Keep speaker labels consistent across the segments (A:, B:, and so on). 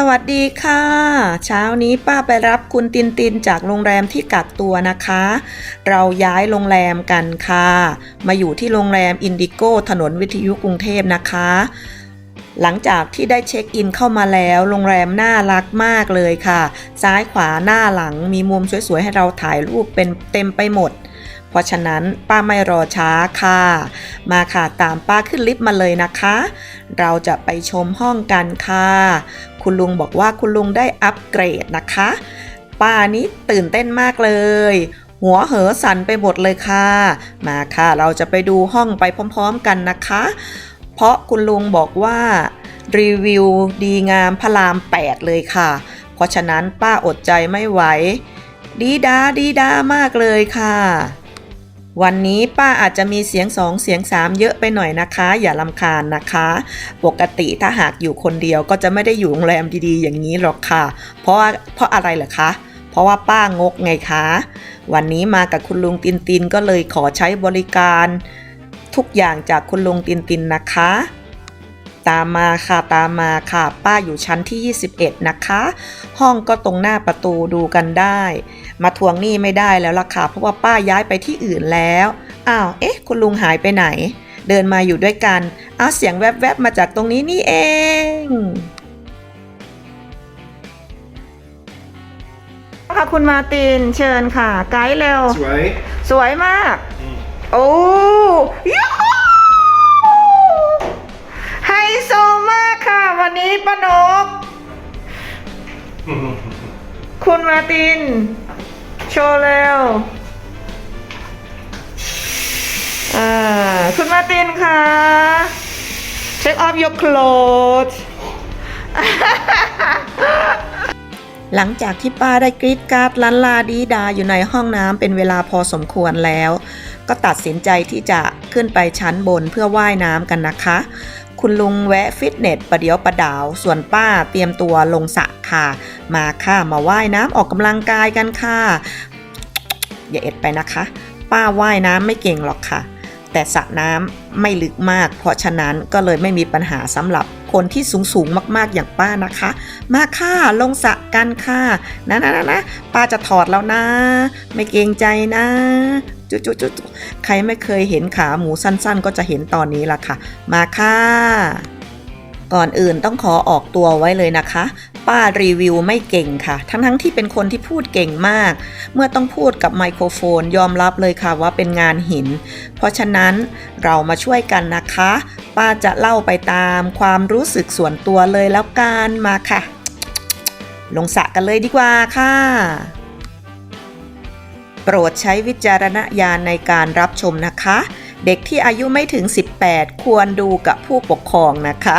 A: สวัสดีค่ะ เช้านี้ป้าไปรับคุณตินตินจากโรงแรมที่กักตัวนะคะ เราย้ายโรงแรมกันค่ะ มาอยู่ที่โรงแรมอินดิโก้ถนนวิทยุกรุงเทพนะคะ หลังจากที่ได้เช็คอินเข้ามาแล้ว โรงแรมน่ารักมากเลยค่ะ ซ้ายขวาหน้าหลังมีมุมสวยๆ ให้เราถ่ายรูปเป็นเต็มไปหมด เพราะฉะนั้นป้าไม่รอช้าค่ะ มาค่ะตามป้าขึ้นลิฟต์มาเลยนะคะ เราจะไปชมห้องกันค่ะ คุณลุงบอกว่าคุณลุงได้อัปเกรดนะคะ ป้านี้ตื่นเต้นมากเลย หัวเหอสั่นไปหมดเลยค่ะ มาค่ะเราจะไปดูห้องไปพร้อมๆกันนะคะ เพราะคุณลุงบอกว่ารีวิวดีงามพระราม 8 เลยค่ะ เพราะฉะนั้นป้าอดใจไม่ไหว ดีดาดีดามากเลยค่ะ วันนี้ป้าอาจจะมีเสียงสองเสียงสามเยอะไปหน่อยนะคะ อย่าลำคาญนะคะ ปกติถ้าหากอยู่คนเดียวก็จะไม่ได้อยู่โรงแรมดีๆ อย่างนี้หรอกค่ะ เพราะว่าเพราะอะไรเหรอคะ เพราะว่าป้างกไงคะ วันนี้มากับคุณลุงตินตินก็เลยขอใช้บริการ ทุกอย่างจากคุณลุงตินตินนะคะ ตามมาค่ะตามมาค่ะ ป้าอยู่ชั้นที่ 21 นะคะ ห้องก็ตรงหน้าประตูดูกันได้ มาทวงหนี้ไม่ได้แล้วล่ะค่ะ เพราะว่าป้าย้ายไปที่อื่นแล้วอ้าวเอ๊ะ คุณลุงหายไปไหน เดินมาอยู่ด้วยกันอ้าวเสียงแวบๆมาจากตรงนี้นี่เองค่ะคุณมาร์ตินเชิญค่ะ ไกด์เร็ว
B: สวย
A: สวยมาก
B: อืม
A: โอ้ยู นนี้ป้านก คุณมาติน โชว์เร็วอ่าคุณมาตินค่ะ Take off your clothes หลังจากที่ป้าได้กรีดการ์ดลันลาดีดาอยู่ในห้องน้ำเป็นเวลาพอสมควรแล้ว ก็ตัดสินใจที่จะขึ้นไปชั้นบนเพื่อว่ายน้ำกันนะคะ คุณลุงแวะฟิตเนสประเดี๋ยวประดาว ส่วนป้าเตรียมตัวลงสระค่ะ มาค่ะมาว่ายน้ำออกกำลังกายกันค่ะ อย่าเอ็ดไปนะคะ ป้าว่ายน้ำไม่เก่งหรอกค่ะ แต่สระน้ำไม่ลึกมาก เพราะฉะนั้นก็เลยไม่มีปัญหาสำหรับ คนที่สูงสูงๆมากๆอย่างป้านะคะ มาค่ะลงสะกันค่ะนะนะนะนะป้าจะถอดแล้วนะ ไม่เกรงใจนะจุจุจุจุใครไม่เคยเห็นขาหมูสั้นๆ ก็จะเห็นตอนนี้ละค่ะ มาค่ะก่อนอื่นต้องขอออกตัวไว้เลยนะคะ ป้ารีวิวไม่เก่งค่ะ ทั้งๆที่เป็นคนที่พูดเก่งมาก เมื่อต้องพูดกับไมโครโฟนยอมรับเลยค่ะว่าเป็นงานหิน เพราะฉะนั้นเรามาช่วยกันนะคะ ป้าจะเล่าไปตามความรู้สึกส่วนตัวเลยแล้วกันมาค่ะ ลงสะกันเลยดีกว่าค่ะโปรดใช้วิจารณญาณในการรับชมนะคะ เด็กที่อายุไม่ถึง 18 ควรดูกับผู้ปกครองนะคะ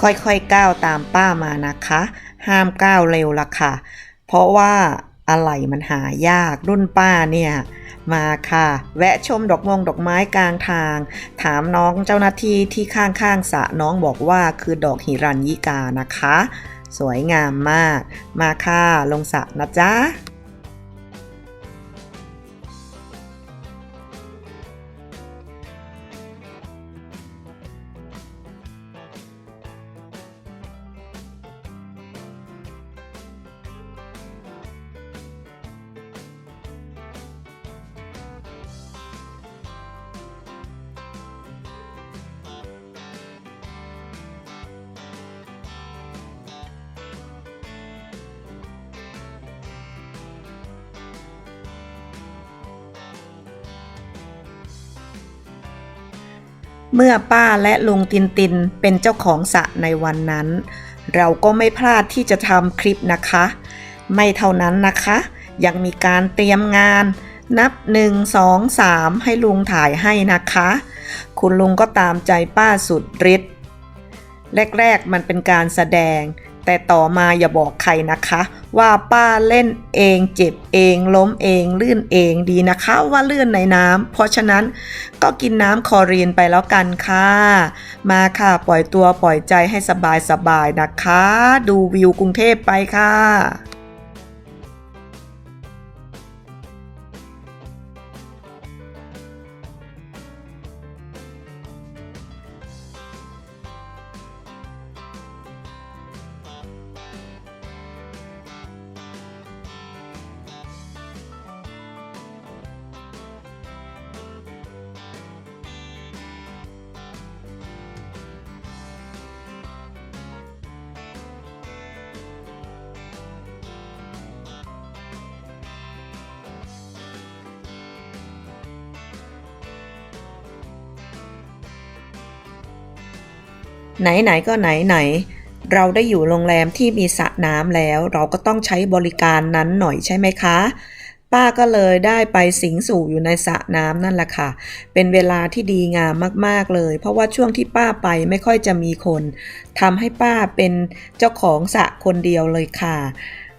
A: ค่อยๆก้าวตามป้ามานะคะ ห้ามก้าวเร็วละค่ะ เพราะว่าอะไหล่มันหายากรุ่นป้าเนี่ย มาค่ะ แวะชมดอกมงดอกไม้กลางทาง ถามน้องเจ้าหน้าที่ที่ข้างๆสระน้องบอกว่าคือดอกหิรัญยิกานะคะ สวยงามมาก มาค่ะ ลงสระนะจ๊ะ เมื่อป้าและลุงตินตินเป็นเจ้าของสระในวันนั้น เราก็ไม่พลาดที่จะทำคลิปนะคะ ไม่เท่านั้นนะคะ ยังมีการเตรียมงาน นับ 1 2 3 ให้ลุงถ่ายให้นะคะ คุณลุงก็ตามใจป้าสุดฤทธิ์แรก ๆ มันเป็นการแสดง แต่ต่อมาอย่าบอกใครนะคะ ว่าป้าเล่นเองเจ็บเอง ล้มเองลื่นเองดีนะคะว่าลื่นในน้ำเพราะฉะนั้นก็กินน้ำคอรีนไปแล้วกันค่ะ มาค่ะปล่อยตัวปล่อยใจให้สบายสบายๆนะคะ ดูวิวกรุงเทพไปค่ะ ไหนๆก็ไหนๆเราได้อยู่โรงแรมที่มีสระน้ำแล้ว เราก็ต้องใช้บริการนั้นหน่อยใช่ไหมคะ ป้าก็เลยได้ไปสิงสู่อยู่ในสระน้ำนั่นแหละค่ะ เป็นเวลาที่ดีงามมากๆเลย เพราะว่าช่วงที่ป้าไปไม่ค่อยจะมีคนทำให้ป้าเป็นเจ้าของสระคนเดียวเลยค่ะ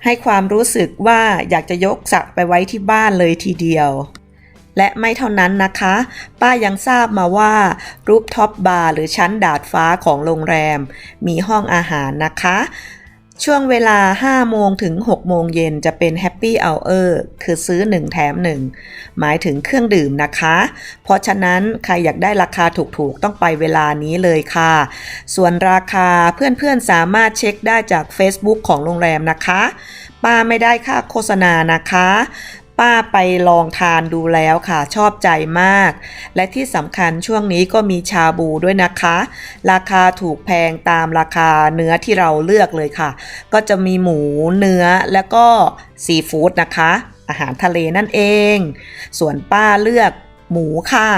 A: ให้ความรู้สึกว่าอยากจะยกสระไปไว้ที่บ้านเลยทีเดียว และไม่เท่านั้นนะคะ ป้ายังทราบมาว่า รูปท็อปบาร์หรือชั้นดาดฟ้าของโรงแรม มีห้องอาหารนะคะ ช่วงเวลา 5 โมงถึง 6 โมงเย็นจะเป็นแฮปปี้เอาเออร์คือซื้อ 1 แถม 1 หมายถึงเครื่องดื่มนะคะ เพราะฉะนั้นใครอยากได้ราคาถูกๆ ต้องไปเวลานี้เลยค่ะ ส่วนราคาเพื่อนๆสามารถเช็คได้จาก Facebook ของโรงแรมนะคะป้าไม่ได้ค่าโฆษณานะคะ ป้าไปลองทานดูแล้วค่ะ ชอบใจมาก และที่สำคัญช่วงนี้ก็มีชาบูด้วยนะคะ ราคาถูกแพงตามราคาเนื้อที่เราเลือกเลยค่ะ ก็จะมีหมูเนื้อแล้วก็ซีฟู้ดนะคะ อาหารทะเลนั่นเอง ส่วนป้าเลือกหมูค่ะ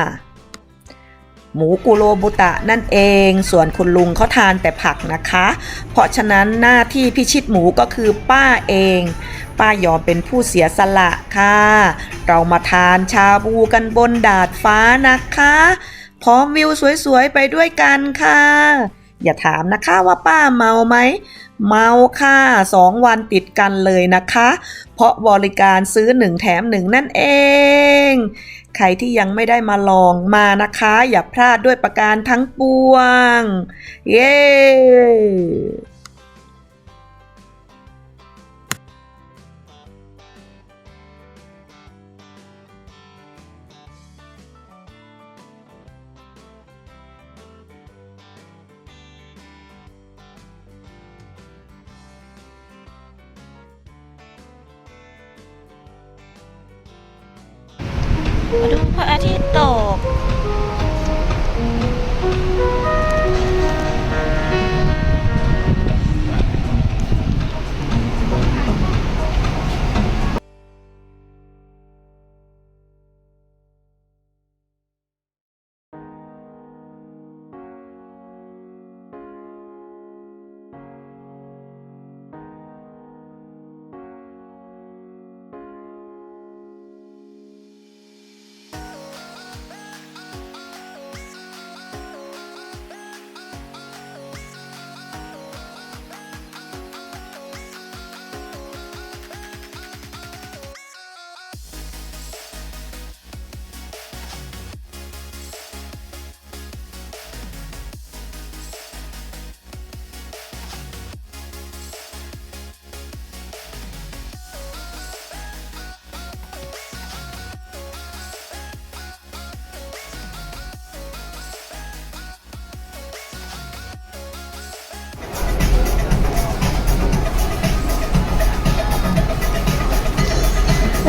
A: หมูกุโรบุตะนั่นเอง ส่วนคุณลุงเขาทานแต่ผักนะคะ เพราะฉะนั้นหน้าที่พิชิตหมูก็คือป้าเอง ป้ายอมเป็นผู้เสียสละค่ะ เรามาทานชาบูกันบนดาดฟ้านะคะ พร้อมวิวสวยๆไปด้วยกันค่ะ อย่าถามนะคะว่าป้าเมาไหม เมาค่ะสองวันติดกันเลยนะคะ เพราะบริการซื้อหนึ่งแถมหนึ่งนั่นเอง ใครที่ยังไม่ได้มาลองมานะคะ อย่าพลาดด้วยประการทั้งปวง เย้
B: มาดูพระอาทิตย์ตก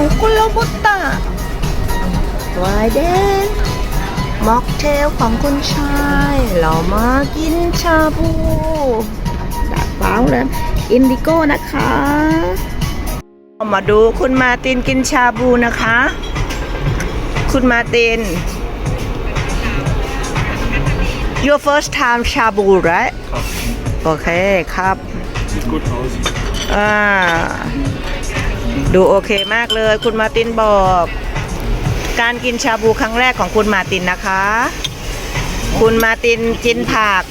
A: หมูกุโรบุตะวายเดนม็อกเทลของคุณชาย เรามากินชาบูดาดฟ้าเลยอินดิโก้นะคะ มาดูคุณมาตินกินชาบูนะคะ คุณมาติน your first time ชาบู right โอเคครับ
C: Sieht gut aus.
A: อ่า ดูโอเคมากเลย คุณมาตินบอก การกินชาบูครั้งแรกของคุณมาตินนะคะ คุณมาตินกินผัก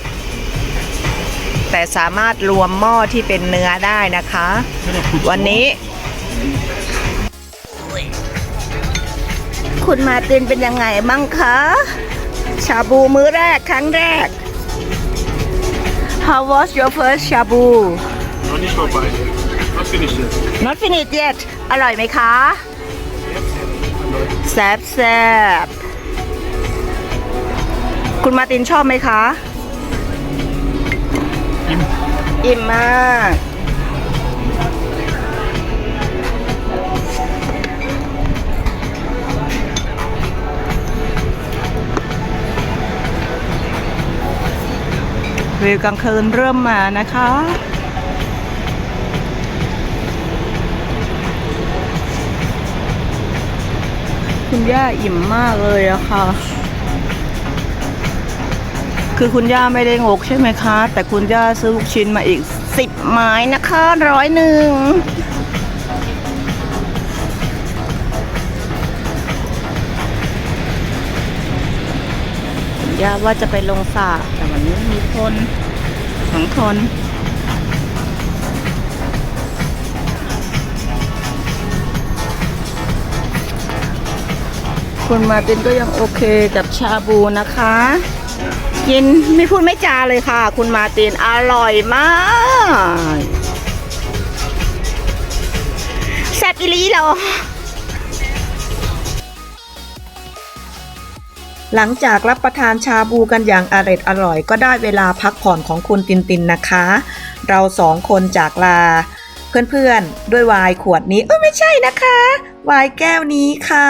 A: แต่สามารถรวมหม้อที่เป็นเนื้อได้นะคะ วันนี้ คุณมาตินเป็นยังไงบ้างคะ ชาบูมื้อแรกครั้งแรก How was your first ชาบู
C: Noch nicht vorbei. Was bin ich jetzt?
A: not finished yet อร่อยไหมคะ แซบแซบคุณมาร์ตินชอบไหมคะ อิ่มมาก วิวกลางคืนเริ่มมานะคะ คุณย่าอิ่มมากเลยอะค่ะ
D: คือคุณย่าไม่ได้งกใช่ไหมคะ แต่คุณย่าซื้อลูกชิ้นมาอีกสิบไม้นะคะร้อยหนึ่งย่าว่าจะไปลงสระแต่วันนี้มีคนสองคน คุณมาตินก็ยังโอเคกับชาบูนะคะ กินไม่พูดไม่จาเลยค่ะ คุณมาตินอร่อยมากแซ่บอีลีเหรอ
A: หลังจากรับประทานชาบูกันอย่างอร็ดอร่อย ก็ได้เวลาพักผ่อนของคุณตินตินนะคะ เราสองคนจากลา เพื่อนๆ ด้วยวายขวดนี้เออไม่ใช่นะคะ วายแก้วนี้ค่ะ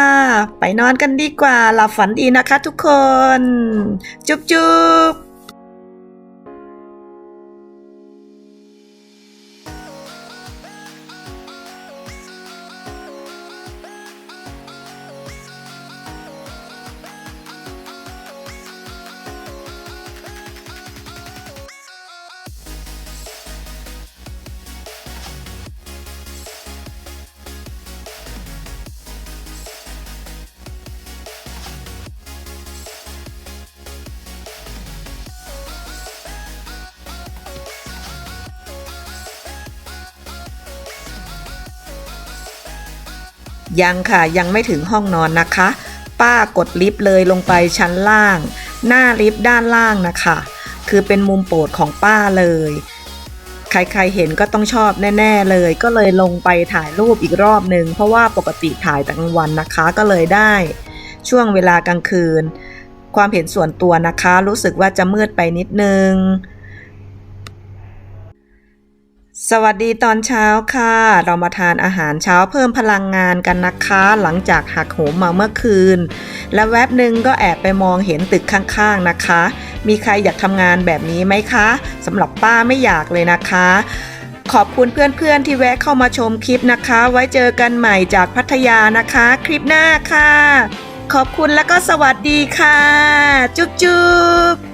A: ไปนอนกันดีกว่าหลับฝันดีนะคะทุกคน จุ๊บจุ๊บ ยังค่ะยังไม่ถึงห้องนอนนะคะ ป้ากดลิฟต์เลยลงไปชั้นล่าง หน้าลิฟต์ด้านล่างนะคะ คือเป็นมุมโปรดของป้าเลย ใครๆเห็นก็ต้องชอบแน่ ๆ เลย ก็เลยลงไปถ่ายรูปอีกรอบหนึ่งเพราะว่าปกติถ่ายแต่กลางวันนะคะก็เลยได้ ช่วงเวลากลางคืน ความเห็นส่วนตัวนะคะ รู้สึกว่าจะมืดไปนิดนึง สวัสดีตอนเช้าค่ะ เรามาทานอาหารเช้าเพิ่มพลังงานกันนะคะ หลังจากหักโหมมาเมื่อคืน และแวบหนึ่งก็แอบไปมองเห็นตึกข้างๆนะคะ มีใครอยากทำงานแบบนี้ไหมคะสำหรับป้าไม่อยากเลยนะคะ ขอบคุณเพื่อนๆที่แวะเข้ามาชมคลิปนะคะ ไว้เจอกันใหม่จากพัทยานะคะ คลิปหน้าค่ะ ขอบคุณแล้วก็สวัสดีค่ะ จุ๊บๆ